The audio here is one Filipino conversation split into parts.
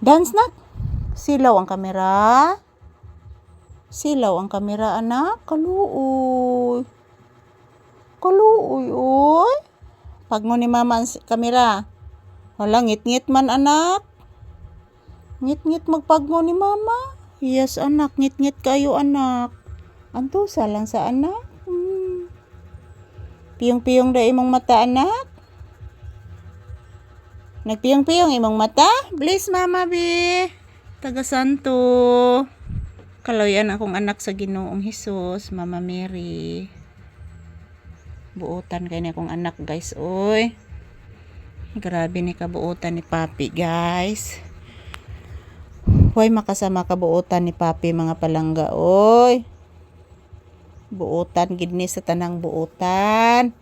Dance na. Silaw ang kamera. Silaw ang kamera, anak. Kaluoy. Kaluoy, oy. Pag mo ni mama ang kamera. Wala, ngit-ngit man, anak. Ngit-ngit magpagmo ni mama. Yes, anak. Ngit-ngit kayo, anak. Antusa lang sa anak. Hmm. Piyong-piyong da imong mata, anak. Nagpiyong-piyong imong mata. Bless, mama, bi. Taga Santo. Kaloyan akong anak sa Ginoong Hesus, Mama Mary. Buotan kay ni akong anak, guys. Oy. Grabe ni kabuotan ni Papi, guys. Hoy, makasama kabuotan ni Papi, mga palangga. Oy. Buotan, gid ni sa tanang buotan.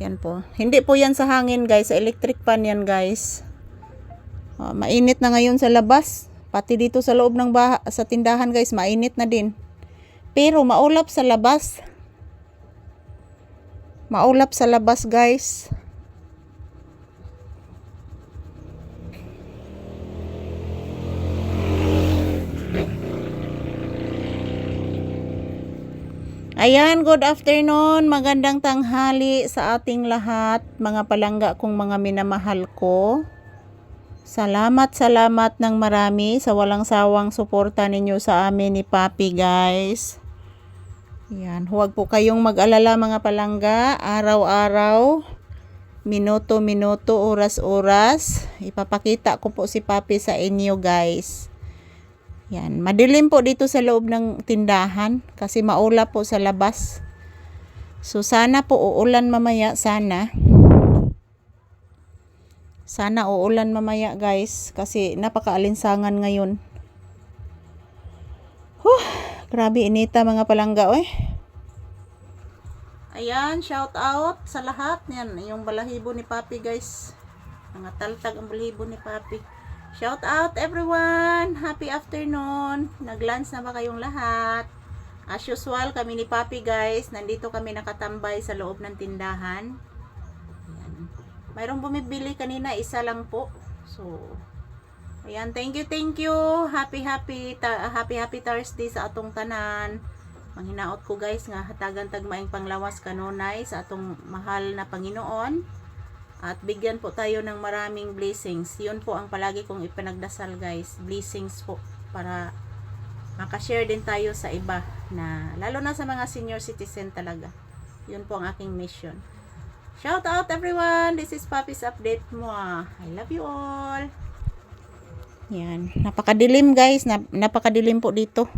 Yan po. Hindi po yan sa hangin, guys. Sa electric fan yan, guys. Ah, mainit na ngayon sa labas. Pati dito sa loob ng baha, sa tindahan, guys, mainit na din. Pero maulap sa labas. Maulap sa labas, guys. Ayan, good afternoon. Magandang tanghali sa ating lahat, mga palangga kong mga minamahal ko. Salamat, salamat ng marami sa walang sawang suporta ninyo sa amin ni Papi, guys. Yan, huwag po kayong mag-alala mga palangga. Araw-araw, minuto-minuto, oras-oras. Ipapakita ko po si Papi sa inyo, guys. Yan, madilim po dito sa loob ng tindahan kasi maulap po sa labas. So sana po uulan mamaya, sana. Sana uulan mamaya guys kasi napakaalinsangan ngayon. Huh, grabe inita mga palangga oy. Ayan, shout out sa lahat. Yan, yung balahibo ni Papi guys. Mga taltag ang balahibo ni Papi. Shout out everyone! Happy afternoon! Nag-lunch na ba kayong lahat? As usual, kami ni Papi guys, nandito kami nakatambay sa loob ng tindahan. Ayan. Mayroong bumibili kanina, isa lang po. So, ayan, thank you, thank you. Happy, happy, happy, happy Thursday sa atong tanan. Manghinaot ko guys nga hatagan tagmaing panglawas kanunay sa atong mahal na Panginoon at bigyan po tayo ng maraming blessings. Yun po ang palagi kong ipinagdasal guys. Blessings po para makashare din tayo sa iba na lalo na sa mga senior citizen talaga. Yun po ang aking mission. Shout out everyone! This is Papi's Update mo. I love you all! Yan. Napakadilim guys. Nap napakadilim po dito.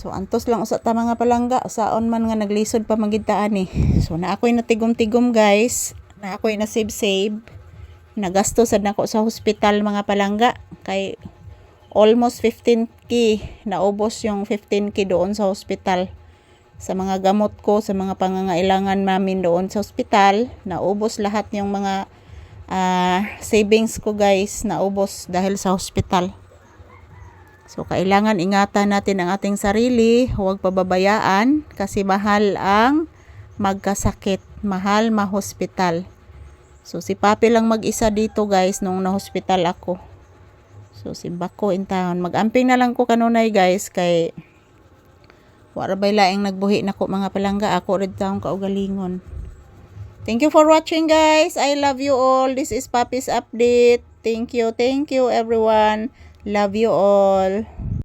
So antos lang usa ta mga palangga saon man nga naglisod pa magitaan eh. So na ako'y natigom-tigom guys. Na ako'y na save save. Nagasto sad nako sa hospital mga palangga kay almost 15k naubos yung 15k doon sa hospital sa mga gamot ko sa mga pangangailangan namin doon sa hospital naubos lahat yung mga ah, savings ko guys naubos dahil sa hospital So, kailangan ingatan natin ang ating sarili, huwag pababayaan kasi mahal ang magkasakit, mahal mahospital. So, si Papi lang mag-isa dito guys nung na-hospital ako. So, simba ko in town. Mag-amping na lang ko kanunay guys kay wala bay laing nagbuhi na ko mga palangga ako red taong kaugalingon. Thank you for watching guys. I love you all. This is Papi's update. Thank you. Thank you everyone. Love you all.